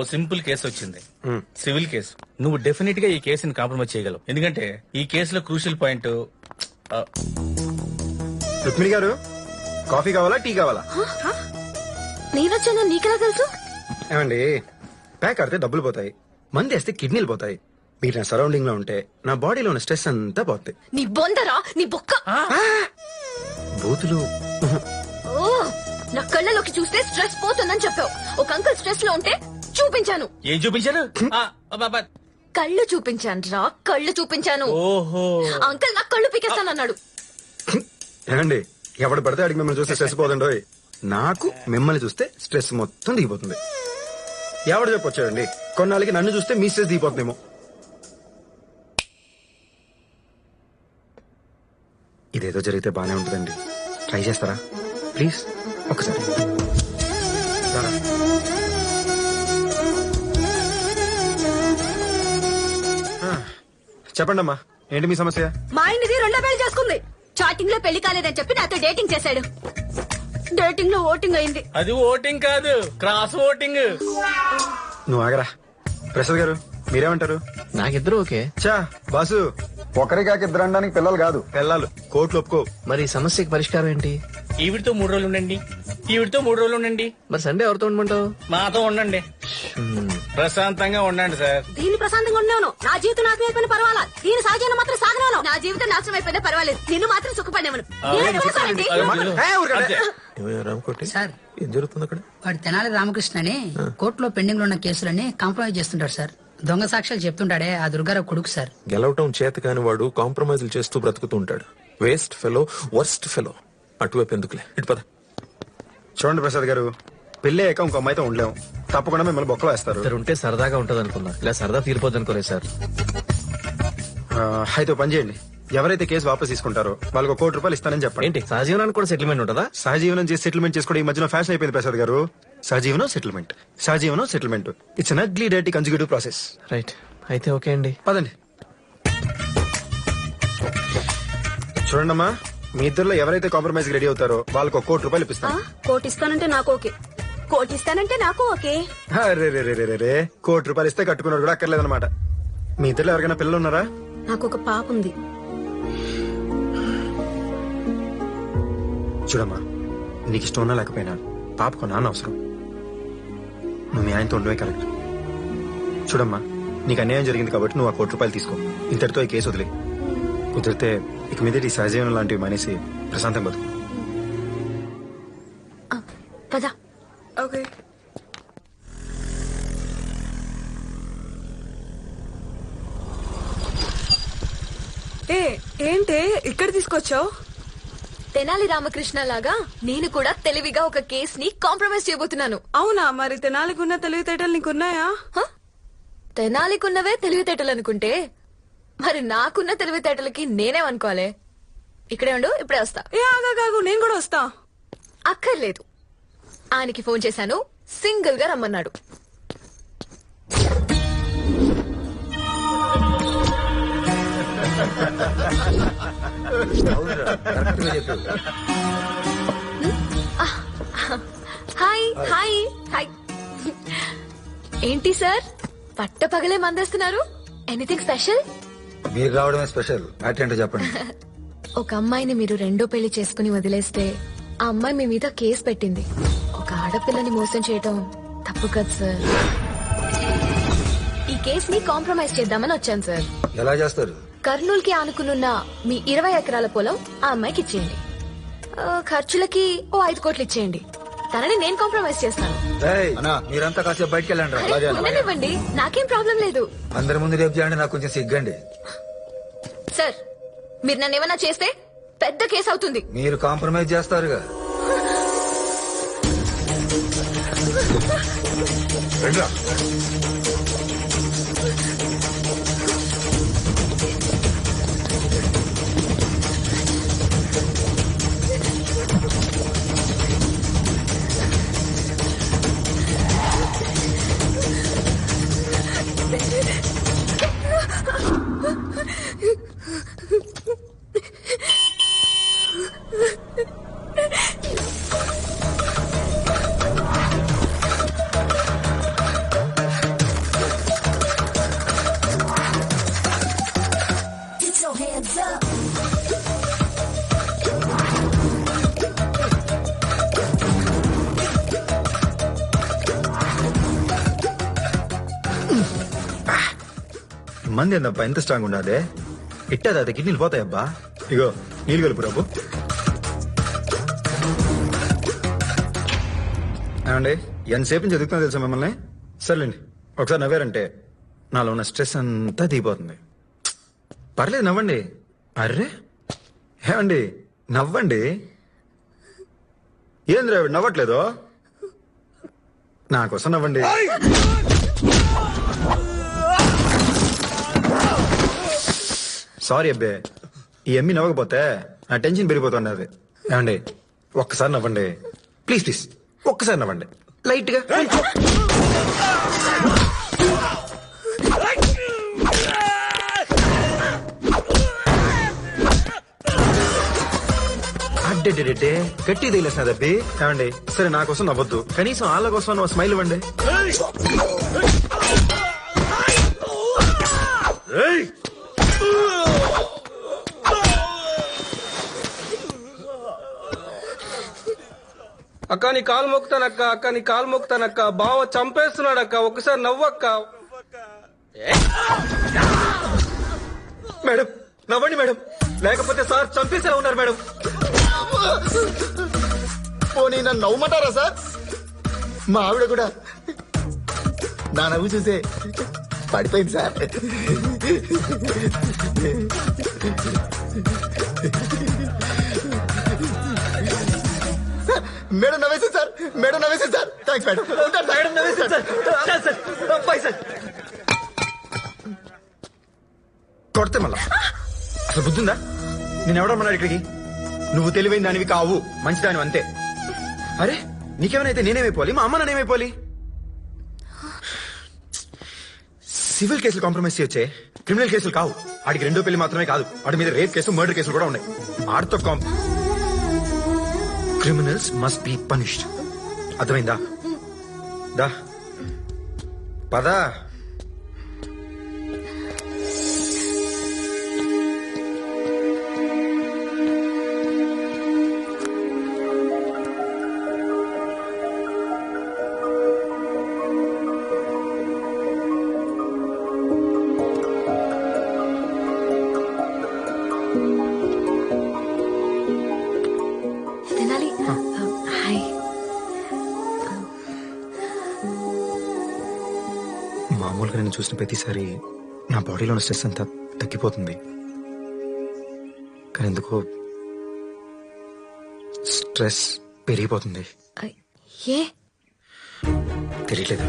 ఓ simple case వచ్చింది. Civil case. నువ్వు డెఫినెట్గా ఈ కేసుని కాంప్రమైజ్ చేయగలవు. ఎందుకంటే ఈ కేసులో క్రూషియల్ పాయింట్ రుక్మిణి గారు కాఫీ కావాలా టీ కావాలా? నేనొచ్చాను? నీకెలా తెలుసు? ఏమండి ప్యాక్ ఆడితే డబ్బులు పోతాయి. మంది వేస్తే కిడ్నీలు పోతాయి. మీరు నా సరౌండింగ్లో ఉంటే నా బాడీలో ఉన్న స్ట్రెస్ అంతా పోతాయి నీ బొందరా? నీ బొక్క? బూతులు. నా కళ్ళలోకి చూస్తే స్ట్రెస్ పోతుందని చెప్పావు. ఒక అంకుల్ స్ట్రెస్లో ఉంటే చూపించాను. ఏం చూపించారు ఆ, అబ్బబ్బా. కళ్ళు చూపించాను రా కళ్ళు చూపించాను. ఓహో. అంకుల్ నా కళ్ళు పీకేస్తానన్నాడు ఏమండి ఎవడు పడితే అడిగి మిమ్మల్ని చూస్తే స్ట్రెస్ పోతుండోయ్ నాకు మిమ్మల్ని చూస్తే స్ట్రెస్ మొత్తం దిగిపోతుంది. ఎవడు చెప్పొచ్చాడండి కొన్నాళ్ళకి నన్ను చూస్తే మీ స్ట్రెస్ దిగిపోతుందేమో. ఇదేదో జరిగితే బానే ఉంటుందండి. ట్రై చేస్తారా? ప్లీజ్ ఒకసారి రారా. చెప్పండి అమ్మా ఏంటి మీ సమస్య? మా ఆయనది రెండో పెళ్ళి చేసుకుంది. చాటింగ్లో పెళ్ళి కాలేదని చెప్పి నాతో డేటింగ్ చేశాడు. డేటింగ్లో ఓటింగ్ అయింది. అది ఓటింగ్ కాదు క్రాస్ ఓటింగ్. నువ్వు ఆగరా. ప్రసాద్ గారు మీరేమంటారు? నాకిద్దరు ఓకే. చా బాసు. ఒకరికాక ఇద్దరు అనడానికి పిల్లలు కాదు. పెళ్ళాలు కోట్లు ఒప్పుకో. మరి ఈ సమస్యకి పరిష్కారం ఏంటి? ఈవిడితో మూడు రోజులు ఉండండి ఈవిడితో మూడు రోజులు ఉండండి. మరి సండే ఎవరితో ఉండమంటావు? మాతో ఉండండి. ప్రశాంతంగా ఉండండి సార్. దీని ప్రశాంతంగా ఉన్నాను నా జీవితం నాశనం అయిపోయిన పర్వాలా? దీని సహజాన్ని మాత్రం సాగనాను నా జీవితం నాశనం అయిపోయినా పర్వాలేదు. నిన్ను మాత్రం సుఖపడేవను ఏ, ఊరకండి. అంతే. సార్. ఏం జరుగుతుంది అక్కడ? వాడు తెనాలి రామకృష్ణ అని కోర్టులో పెండింగ్లో ఉన్న కేసులని కాంప్రమైజ్ చేస్తుంటాడు సార్. దొంగ సాక్ష్యాలు చెప్తుంటాడే ఆ దుర్గారావు కొడుకు సార్. గెలవటం చేత కాని వాడు కాంప్రమైజ్లు చేస్తూ బ్రతుకుతూ ఉంటాడు. Waste fellow worst fellow. అటువైపు ఎందుకులే? ఇటు పద. చూడండి ప్రసాద్ గారు పెళ్ళి అయ్యాక ఇంకో అమ్మాయితో ఉండలేము తప్పకుండా మిమ్మల్ని బొక్కలో వేస్తారు. ఇద్దరు ఉంటే సరదాగా ఉంటది అనుకున్నా ఇలా సరదా తీరిపోద్ది అనుకోలేదు సార్. ఆ, అయితే ఓ పని చేయండి. ఎవరైతే కేసు వాపస్ తీసుకుంటారో వాళ్ళకి ఒక కోటి రూపాయలు ఇస్తానని చెప్పండి. ఏంటి సహజీవనానికి కూడా సెటిల్మెంట్ ఉంటుందా? సహజీవనం చేసి సెటిల్మెంట్ చేసుకోవడం ఈ మధ్యన ఫ్యాషన్ అయిపోయింది ప్రసాద్ గారు. సహజీవనం సెటిల్మెంట్ సహజీవనం సెటిల్మెంట్ ఇట్స్ అన్ అగ్లీ డైటీ కన్సిక్యూటివ్ ప్రాసెస్ రైట్ అయితే ఓకే అండి. పదండి. చూడండమ్మా మీ ఇద్దరులో ఎవరైతే కాంప్రమైజ్ రెడీ అవుతారో వాళ్ళకి ఒక కోటి రూపాయలు ఇప్పిస్తాను. కోటి ఇస్తానంటే నాకు ఓకే. కోటి ఇస్తానంటే నాకు ఓకే. అరే రే రే రే రే కోటి రూపాయలు ఇస్తే కట్టుకున్నారు కూడా అక్కర్లేదన్నమాట. మీ ఇద్దరు ఎవరికైనా పిల్లలు ఉన్నారా? నాకు ఒక పాప ఉంది. చూడమ్మా నీకు ఇష్టం ఉన్నా లేకపోయినా పాపకు నాన్న అవసరం. నువ్వు మీ ఆయనతో ఉండవే కరెక్ట్. చూడమ్మా నీకు అన్యాయం జరిగింది కాబట్టి నువ్వు ఆ కోటి రూపాయలు తీసుకో. ఇంతటితో ఈ కేసు వదిలే. కుదిరితే ఇక మీద ఈ సహజీవనం లాంటివి మానేసి ప్రశాంతం బతుకు. ఓకే ఏ ఏంటే ఇక్కడ తీసుకొచ్చావు? తెనాలి రామకృష్ణ లాగా నేను కూడా తెలివిగా ఒక కేస్ని కాంప్రమైజ్ చేయబోతున్నాను. అవునా మరి తెనాలికున్న తెలివితేటలు నీకున్నాయా? హ? తెనాలికున్నవే తెలివితేటలు అనుకుంటే మరి నాకున్న తెలివితేటలకి నేనేమనుకోవాలి? ఇక్కడే ఉండు ఇప్పుడే వస్తా. ఏ ఆగా కాగు నేను కూడా వస్తా. అక్కర్లేదు. ఆయనకి ఫోన్ చేశాను. సింగిల్గా రమ్మన్నాడు. Hi hi hi. ఏంటి సార్? పట్ట పగలే మందేస్తున్నారు? Anything special? మీరు రావడమే స్పెషల్. అటెండ్ చెప్పండి. ఒక అమ్మాయిని మీరు రెండో పెళ్ళి చేసుకుని వదిలేస్తే ఆ అమ్మాయి మీ మీద కేసు పెట్టింది. ఆడపిల్లని మోసం చేయటం తప్పు కదా సార్. ఈ కేసుని కాంప్రమైజ్ చేద్దామని వచ్చాను సార్. ఎలా చేస్తారు? కర్నూలు కి ఆనుకునున్న మీ ఇరవై ఎకరాల పొలం ఆ అమ్మాయికి ఇచ్చేయండి. ఆ, ఖర్చులకి ఓ ఐదు కోట్లు ఇచ్చేయండి. తనని నేను కాంప్రమైజ్ చేస్తాను. ఏయ్, మీరంతా కాసేపు బయటకు వెళ్ళండి రా. అలాగే అన్న. ఉండనివ్వండి నాకేం ప్రాబ్లం లేదు. అందరి ముందు రేపు చేయండి నాకు కొంచెం సిగ్గండి. సార్ మీరు నన్ను ఏమన్నా చేస్తే పెద్ద కేసు అవుతుంది. మీరు కాంప్రమైజ్ చేస్తారుగా. Evlat. మంది ఏందబ్బా ఎంత స్ట్రాంగ్ ఉండదే ఇట్టా తాత కిడ్నీలు పోతాయబ్బా ఇగో నీళ్ళు కలుపు రాబు ఏమండి ఎంతసేపు నుంచి చదువుతున్నా తెలుసా మిమ్మల్ని? సర్లేండి ఒకసారి నవ్వారంటే నాలో ఉన్న స్ట్రెస్ అంతా దిగిపోతుంది. పర్లేదు నవ్వండి. అర్రే ఏమండి నవ్వండి. ఏంది ద్రావిడ్ నవ్వట్లేదు? నా కోసం నవ్వండి. సారీ అబ్బే. ఈ ఎమ్మి నవ్వకపోతే నా టెన్షన్ పెరిగిపోతుంది అది ఏమండి? ఒక్కసారి నవ్వండి. ప్లీజ్ ప్లీజ్ ఒక్కసారి నవ్వండి. లైట్గా. అడ్డెడ్డెడ్డే గట్టి తగిలేసినది అబ్బి. ఏమండి? సరే నా కోసం నవ్వద్దు. కనీసం వాళ్ళ కోసం స్మైల్ ఇవ్వండి. అక్క నీ కాలు మొక్కుతానక్క అక్క నీ కాలు మొక్కుతానక్క. బావ చంపేస్తున్నాడక్క. ఒకసారి నవ్వక్క. మేడం నవ్వండి మేడం. లేకపోతే సార్ చంపేసేలా ఉన్నారు మేడం. పోనీ నన్ను నవ్వమంటారా సార్? మా ఆవిడ కూడా నా నవ్వు చూసే పడిపోయింది సార్. మేడం నవ్వేసింది సార్. మేడం నవ్వేసింది సార్. థ్యాంక్స్ మేడం ఉంటాను సార్. మేడం నవ్వేసింది సార్. Bye sir. కొడితే మళ్ళా. అసలు బుద్ధిందా? నేను ఎవడమ్మన్నాడు ఇక్కడికి? నువ్వు తెలివైన దానివి కావు. మంచిదానివి అంతే. అరే నీకేమైనా నేనేమైపోవాలి మా అమ్మ నానేమైపోవాలి సివిల్ కేసులు కాంప్రమైజ్ చేయొచ్చే. క్రిమినల్ కేసులు కావు. ఆడికి రెండో పెళ్ళి మాత్రమే కాదు. వాడి మీద రేప్ కేసు మర్డర్ కేసులు కూడా ఉన్నాయి. ఆడితో కాంప్ క్రిమినల్స్ మస్ట్ బి పనిష్డ్ అర్థమైందా? దా. పదా. మామూలుగా నేను చూసిన ప్రతిసారి నా బాడీలో ఉన్న స్ట్రెస్ అంతా తగ్గిపోతుంది. కానీ ఎందుకో స్ట్రెస్ పెరిగిపోతుంది. ఏ? తెలియట్లేదు